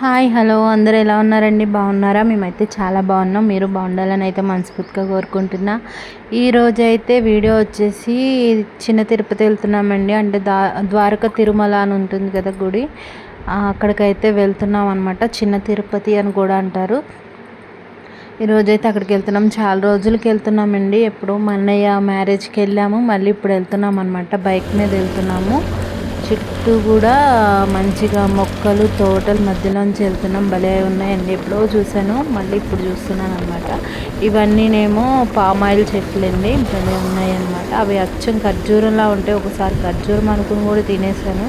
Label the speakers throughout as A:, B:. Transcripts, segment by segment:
A: Hi hello. అందరూ ఎలా ఉన్నారండి? బాగున్నారా? మేమైతే చాలా బాగున్నాం. మీరు బాగుండాలని అయితే మనస్ఫూర్తిగా కోరుకుంటున్నా. ఈరోజు అయితే వీడియో వచ్చేసి చిన్న తిరుపతి వెళ్తున్నామండి. అంటే దా ద్వారక తిరుమల అని ఉంటుంది కదా గుడి. అక్కడికైతే వెళ్తున్నాం అనమాట చిన్న తిరుపతి అని కూడా అంటారు. ఈరోజు అయితే అక్కడికి వెళ్తున్నాం. చాలా రోజులకి వెళ్తున్నామండి. ఎప్పుడు మా అన్నయ్య మ్యారేజ్కి వెళ్ళాము. మళ్ళీ ఇప్పుడు వెళ్తున్నాం అనమాట బైక్ మీద వెళ్తున్నాము. చుట్టూ కూడా మంచిగా మొక్కలు తోటల మధ్యలోంచి వెళ్తున్నాం. భలే ఉన్నాయండి. ఎప్పుడో చూశాను. మళ్ళీ ఇప్పుడు చూస్తున్నాను అనమాట ఇవన్నీనేమో పామాయిల్ చెట్లండి. భలే ఉన్నాయన్నమాట. అవి అచ్చం ఖర్జూరంలా ఉంటే ఒకసారి ఖర్జూరం అనుకుని కూడా తినేసాను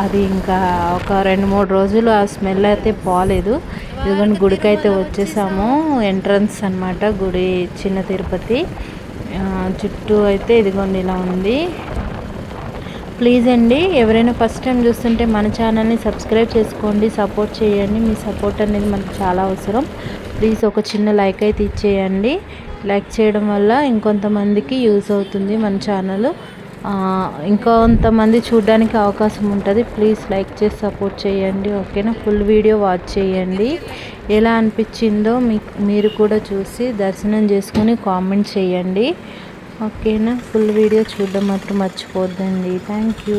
A: అది ఇంకా ఒక రెండు మూడు రోజులు ఆ స్మెల్ అయితే పోలేదు. ఇదిగోండి గుడికి అయితే వచ్చేసాము. ఎంట్రన్స్ అన్నమాట. గుడి చిన్న తిరుపతి. చుట్టూ అయితే ఇదిగోండి ఇలా ఉంది. ప్లీజ్ అండి ఎవరైనా ఫస్ట్ టైం చూస్తుంటే మన ఛానల్ని సబ్స్క్రైబ్ చేసుకోండి సపోర్ట్ చేయండి. మీ సపోర్ట్ అనేది మనకు చాలా అవసరం. ప్లీజ్ ఒక చిన్న లైక్ అయితే ఇచ్చేయండి. లైక్ చేయడం వల్ల ఇంకొంతమందికి యూస్ అవుతుంది మన ఛానల్. ఇంకొంతమంది చూడడానికి అవకాశం ఉంటుంది. ప్లీజ్ లైక్ చేసి సపోర్ట్ చేయండి ఓకేనా ఫుల్ వీడియో వాచ్ చేయండి. ఎలా అనిపించిందో మీ మీరు కూడా చూసి దర్శనం చేసుకుని కామెంట్ చేయండి. ఓకేనా? ఫుల్ వీడియో చూడడం మాత్రం మర్చిపోద్దండి. థ్యాంక్ యూ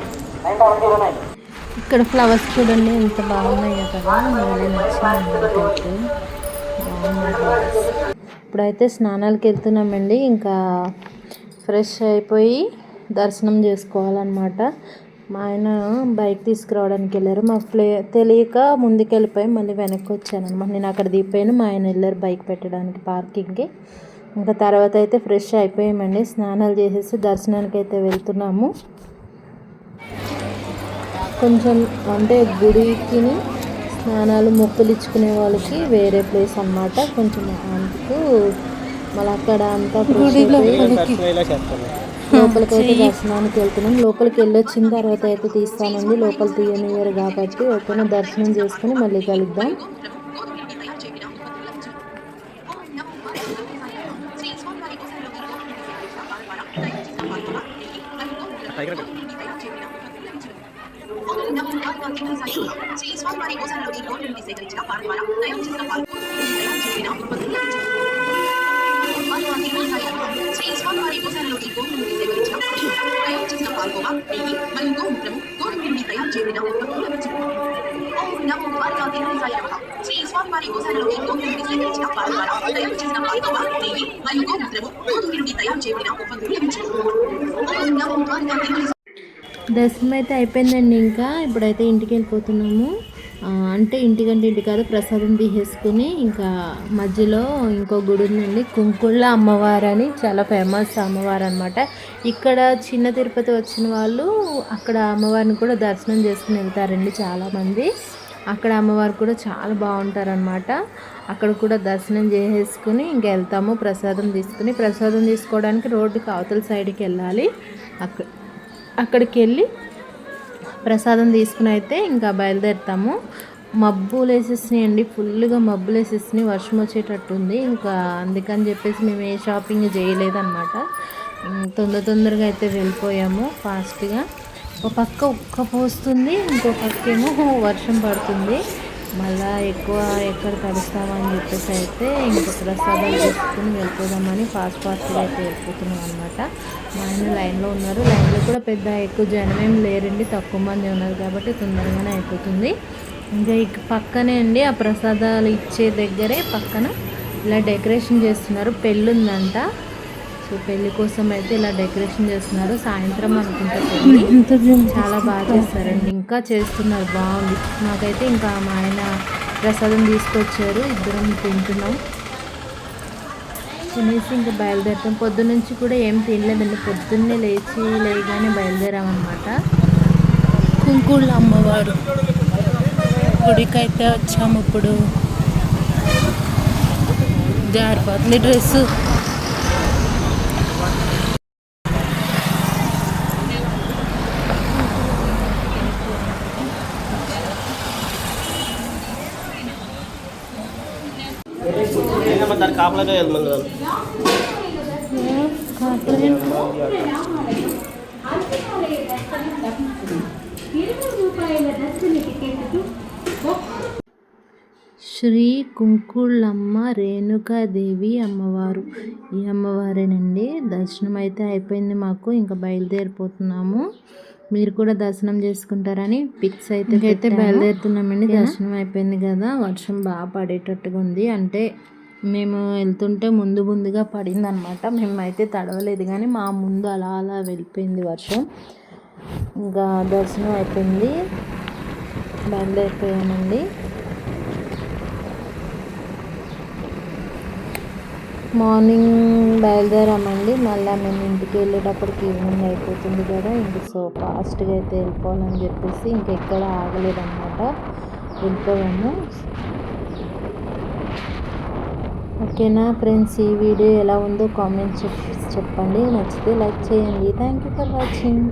A: ఇక్కడ ఫ్లవర్స్ చూడండి ఎంత బాగున్నాయి కదా. మళ్ళీ నచ్చింది బాగున్నాయి ఇప్పుడైతే స్నానాలకు వెళ్తున్నామండి. ఇంకా ఫ్రెష్ అయిపోయి దర్శనం చేసుకోవాలన్నమాట. మా ఆయన బైక్ తీసుకురావడానికి వెళ్ళారు. మాకు ప్లే తెలియక ముందుకు వెళ్ళిపోయి మళ్ళీ వెనక్కి వచ్చాను అనమాట నేను అక్కడ దిగిపోయాను. మా ఆయన వెళ్ళారు బైక్ పెట్టడానికి పార్కింగ్కి. ఇంకా తర్వాత అయితే ఫ్రెష్ అయిపోయామండి. స్నానాలు చేసేసి దర్శనానికి అయితే వెళ్తున్నాము. కొంచెం అంటే గుడికి స్నానాలు మొక్కులు ఇచ్చుకునే వాళ్ళకి వేరే ప్లేస్ అన్నమాట. కొంచెం అందుకు మళ్ళీ అక్కడ అంతా లోపలికి అయితే దర్శనానికి వెళ్తున్నాం. లోపలికి వెళ్ళొచ్చిన తర్వాత అయితే తీస్తానండి. లోపల తీయనివ్వరు కాబట్టి ఓకేనా? దర్శనం చేసుకుని మళ్ళీ కలుద్దాం.
B: శ్రీ స్వామివారి గోశాలలోకి గోల్డ్ నుండి సేకరించిన పాల ద్వారా తయారు చేసిన పాలు తయారు చేసిన ఉత్పత్తులు శ్రీ స్వామివారి నుండి సేకరించిన తయారు చేసిన పాల్గోవా నెయ్యి మరియు గోమూత్రము నుండి తయారు ఓం నమో నమః శ్రీ స్వామివారి నుండి సేకరించిన ద్వారా తయారు చేసిన పాల్గోవా నెయ్యి మరియు గోమూత్రము నుండి తయారు ఓం నమో
A: దర్శనం అయితే అయిపోయిందండి ఇంకా. ఇప్పుడైతే ఇంటికి వెళ్ళిపోతున్నాము. అంటే ఇంటికంటే ఇంటి కాదు ప్రసాదం తీసేసుకుని ఇంకా మధ్యలో ఇంకో గుడి ఉందండి కుంకుళ్ళ అమ్మవారు అని చాలా ఫేమస్ అమ్మవారు అనమాట ఇక్కడ చిన్న తిరుపతి వచ్చిన వాళ్ళు అక్కడ అమ్మవారిని కూడా దర్శనం చేసుకుని వెళ్తారండి చాలామంది. అక్కడ అమ్మవారు కూడా చాలా బాగుంటారనమాట అక్కడ కూడా దర్శనం చేసేసుకుని ఇంకా వెళ్తాము ప్రసాదం తీసుకుని. ప్రసాదం తీసుకోవడానికి రోడ్డుకి అవతల సైడ్కి వెళ్ళాలి. అక్కడ అక్కడికి వెళ్ళి ప్రసాదం తీసుకుని అయితే ఇంకా బయలుదేరుతాము. మబ్బులు వేసేసినాయండి ఫుల్గా మబ్బులు వేసేసినాయి వర్షం వచ్చేటట్టుంది ఇంకా అందుకని చెప్పేసి మేము ఏ షాపింగ్ చేయలేదన్నమాట. తొందర తొందరగా అయితే వెళ్ళిపోయాము ఫాస్ట్గా. ఒక పక్క ఉక్క పోస్తుంది ఇంకో పక్క ఏమో వర్షం పడుతుంది. మళ్ళా ఎక్కువ ఎక్కడ కలుస్తామని చెప్పేసి అయితే ఇంకా ప్రసాదాలు తీసుకుని వెళ్ళిపోదామని ఫాస్ట్ ఫాస్ట్గా అయితే వెళ్ళిపోతున్నాం అనమాట మా ఆయన లైన్లో ఉన్నారు. లైన్లో కూడా పెద్ద ఎక్కువ జనం ఏం లేరండి. తక్కువ మంది ఉన్నారు కాబట్టి తొందరగానే అయిపోతుంది. ఇంకా ఇక పక్కనే అండి ఆ ప్రసాదాలు ఇచ్చే దగ్గరే పక్కన ఇలా డెకరేషన్ చేస్తున్నారు. పెళ్ళి ఉందంట సో పెళ్ళి కోసం అయితే ఇలా డెకరేషన్ చేస్తున్నారు. సాయంత్రం అనుకుంటా చాలా బాగా చేస్తారండి. ఇంకా చేస్తున్నారు. బాగుంది. మాకైతే ఇంకా మా ఆయన ప్రసాదం తీసుకొచ్చారు. ఇద్దరం తింటున్నాం. తినేసి ఇంకా బయలుదేరుతాం. పొద్దునుంచి కూడా ఏం తినలేదండి పొద్దున్నే లేచి లేగానే బయలుదేరామన్నమాట. కుంకుళ్ళ అమ్మవారు. గుడికైతే వచ్చాము ఇప్పుడు. జారిపోతుంది డ్రెస్సు.
C: దాని కాపలాగా వెళ్ళి మంది
A: శ్రీ కుంకుళ్ళమ్మ రేణుకాదేవి అమ్మవారు. ఈ అమ్మవారేనండి దర్శనం అయితే అయిపోయింది మాకు. ఇంకా బయలుదేరిపోతున్నాము. మీరు కూడా దర్శనం చేసుకుంటారని పిక్స్ అయితే అయితే బయలుదేరుతున్నామండి. దర్శనం అయిపోయింది కదా. వర్షం బాగా పడేటట్టుగా ఉంది. అంటే మేము వెళ్తుంటే ముందు ముందుగా పడింది అనమాట మేమైతే తడవలేదు కానీ మా ముందు అలా అలా వెళ్ళిపోయింది వర్షం. ఇంకా దర్శనం అయిపోయింది. బయలుదేరిపోయామండి. మార్నింగ్ బయలుదేరామండి. మళ్ళీ మేము ఇంటికి వెళ్ళేటప్పటికి ఈవినింగ్ అయిపోతుంది కదా ఇంక సో ఫాస్ట్గా అయితే వెళ్ళిపోవాలని చెప్పేసి ఇంకెక్కడ ఆగలేదన్నమాట. వెళ్ళిపోయాము. ఓకేనా ఫ్రెండ్స్ ఈ వీడియో ఎలా ఉందో కామెంట్ చెప్పండి. నచ్చితే లైక్ చేయండి. Thank you for watching.